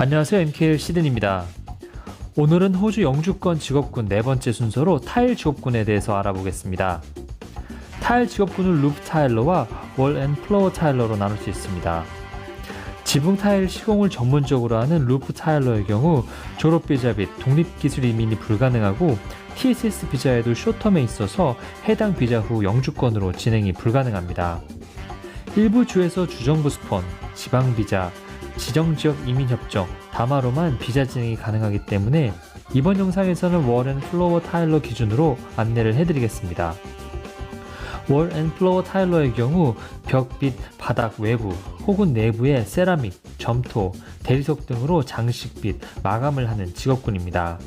안녕하세요. MKL 시든입니다. 오늘은 호주 영주권 직업군 네 번째 순서로 타일 직업군에 대해서 알아보겠습니다. 타일 직업군을 루프 타일러와 월 앤 플로어 타일러로 나눌 수 있습니다. 지붕 타일 시공을 전문적으로 하는 루프 타일러의 경우 졸업 비자 및 독립 기술 이민이 불가능하고 TSS 비자에도 쇼텀에 있어서 해당 비자 후 영주권으로 진행이 불가능합니다. 일부 주에서 주정부 스폰, 지방 비자, 지정 지역 이민 협정, 다마로만 비자 진행이 가능하기 때문에 이번 영상에서는 월앤 플로어 타일러 기준으로 안내를 해드리겠습니다. 월앤 플로어 타일러의 경우 벽및 바닥 외부 혹은 내부에 세라믹, 점토, 대리석 등으로 장식 및 마감을 하는 직업군입니다.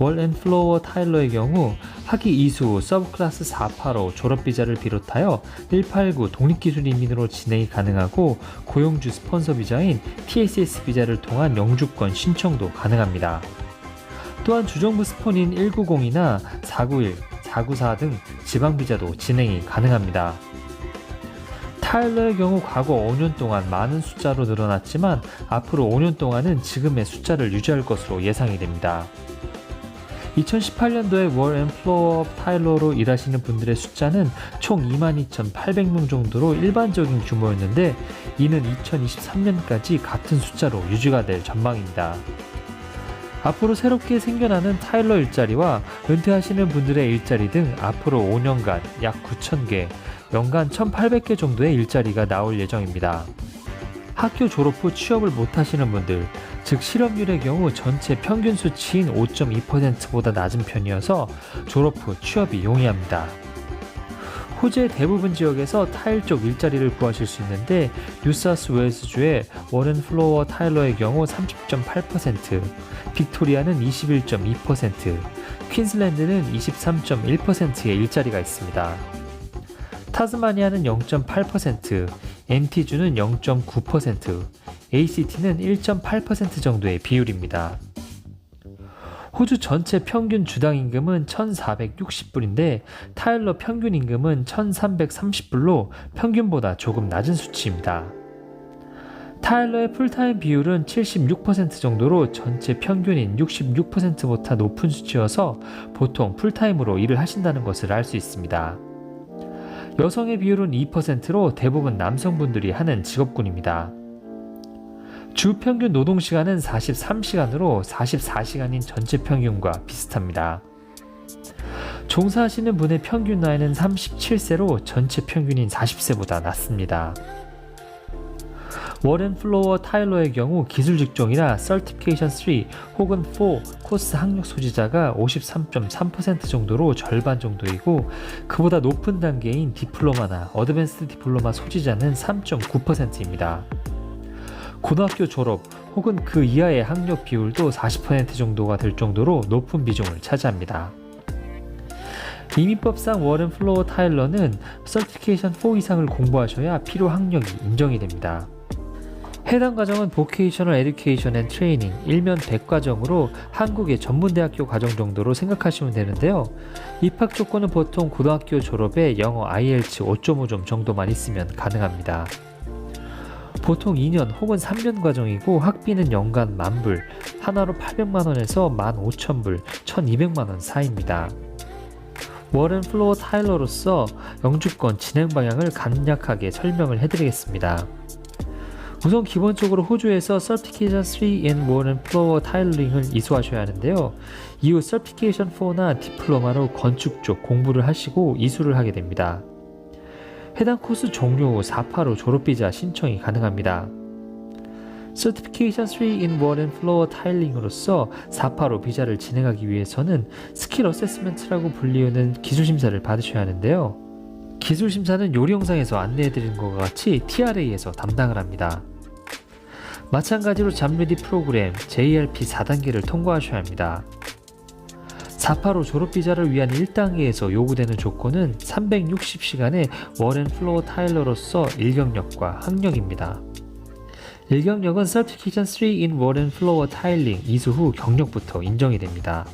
월앤 플로어 타일러의 경우 학위 이수 서브클래스 485 졸업비자를 비롯하여 189 독립기술 이민으로 진행이 가능하고 고용주 스폰서 비자인 TSS 비자를 통한 영주권 신청도 가능합니다. 또한 주정부 스폰인 190이나 491, 494 등 지방비자도 진행이 가능합니다. 타일러의 경우 과거 5년 동안 많은 숫자로 늘어났지만 앞으로 5년 동안은 지금의 숫자를 유지할 것으로 예상이 됩니다. 2018년도에 월 엠플로어 타일러로 일하시는 분들의 숫자는 총 22,800명 정도로 일반적인 규모였는데 이는 2023년까지 같은 숫자로 유지가 될 전망입니다. 앞으로 새롭게 생겨나는 타일러 일자리와 은퇴하시는 분들의 일자리 등 앞으로 5년간 약 9,000개, 연간 1,800개 정도의 일자리가 나올 예정입니다. 학교 졸업 후 취업을 못하시는 분들, 즉 실업률의 경우 전체 평균 수치인 5.2%보다 낮은 편이어서 졸업 후 취업이 용이합니다. 호주의 대부분 지역에서 타일 쪽 일자리를 구하실 수 있는데 뉴사스 웨일스주의 워렌 플로어 타일러의 경우 30.8%, 빅토리아는 21.2%, 퀸슬랜드는 23.1%의 일자리가 있습니다. 타스마니아는 0.8%, NT주는 0.9%, ACT는 1.8% 정도의 비율입니다. 호주 전체 평균 주당 임금은 1,460불인데 타일러 평균 임금은 1,330불로 평균보다 조금 낮은 수치입니다. 타일러의 풀타임 비율은 76% 정도로 전체 평균인 66%보다 높은 수치여서 보통 풀타임으로 일을 하신다는 것을 알 수 있습니다. 여성의 비율은 2%로 대부분 남성분들이 하는 직업군입니다. 주 평균 노동 시간은 43시간으로 44시간인 전체 평균과 비슷합니다. 종사하시는 분의 평균 나이는 37세로 전체 평균인 40세보다 낮습니다. 워렌 플로어 타일러의 경우 기술 직종이라 설티피케이션 3 혹은 4 코스 학력 소지자가 53.3% 정도로 절반 정도이고 그보다 높은 단계인 디플로마나 어드밴스드 디플로마 소지자는 3.9%입니다. 고등학교 졸업 혹은 그 이하의 학력 비율도 40% 정도가 될 정도로 높은 비중을 차지합니다. 이민법상 워렌 플로어 타일러는 서티피케이션 4 이상을 공부하셔야 필요 학력이 인정이 됩니다. 해당 과정은 보케이셔널 에듀케이션 앤 트레이닝 일면 100과정으로 한국의 전문대학교 과정 정도로 생각하시면 되는데요. 입학 조건은 보통 고등학교 졸업에 영어 IELTS 5.5점 정도만 있으면 가능합니다. 보통 2년 혹은 3년 과정이고 학비는 연간 만불, 하나로 800만원에서 15,000불, 1,200만원 사이입니다. 워렌 플로어 타일러로서 영주권 진행 방향을 간략하게 설명을 해드리겠습니다. 우선 기본적으로 호주에서 Certification 3 in Warren Floor Tiling 을 이수하셔야 하는데요. 이후 Certification 4나 디플로마로 건축 쪽 공부를 하시고 이수를 하게 됩니다. 해당 코스 종료 후 4파로 졸업비자 신청이 가능합니다. Certification 3 in Warren Floor Tiling으로서 4파로 비자를 진행하기 위해서는 스킬 어세스먼트라고 불리우는 기술 심사를 받으셔야 하는데요. 기술 심사는 요리 영상에서 안내해드린 것과 같이 TRA에서 담당을 합니다. 마찬가지로 잠레디 프로그램 JRP 4단계를 통과하셔야 합니다. 4파로 졸업비자를 위한 1단계에서 요구되는 조건은 360시간의 워렌 플로어 타일러로서 일경력과 학력입니다. 일경력은 Certification 3 in Warren Floor Tiling 이수 후 경력부터 인정이 됩니다.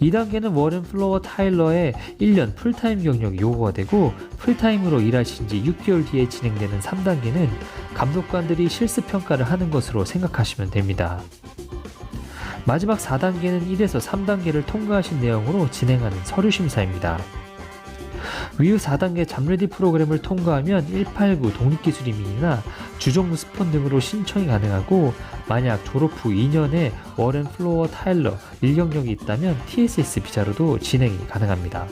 2단계는 워렌 플로어 타일러의 1년 풀타임 경력이 요구가 되고 풀타임으로 일하신 지 6개월 뒤에 진행되는 3단계는 감독관들이 실습 평가를 하는 것으로 생각하시면 됩니다. 마지막 4단계는 1에서 3단계를 통과하신 내용으로 진행하는 서류 심사입니다. 위후 4단계 잡레디 프로그램을 통과하면 189 독립기술 이민이나 주종무 스폰 등으로 신청이 가능하고 만약 졸업 후 2년에 워렌 플로어 타일러 일경력이 있다면 TSS 비자로도 진행이 가능합니다.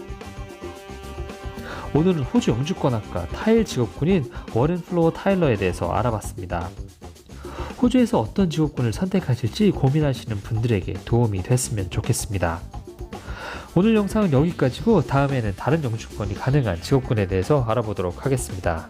오늘은 호주 영주권학과 타일 직업군인 워렌 플로어 타일러에 대해서 알아봤습니다. 호주에서 어떤 직업군을 선택하실지 고민하시는 분들에게 도움이 됐으면 좋겠습니다. 오늘 영상은 여기까지고 다음에는 다른 영주권이 가능한 직업군에 대해서 알아보도록 하겠습니다.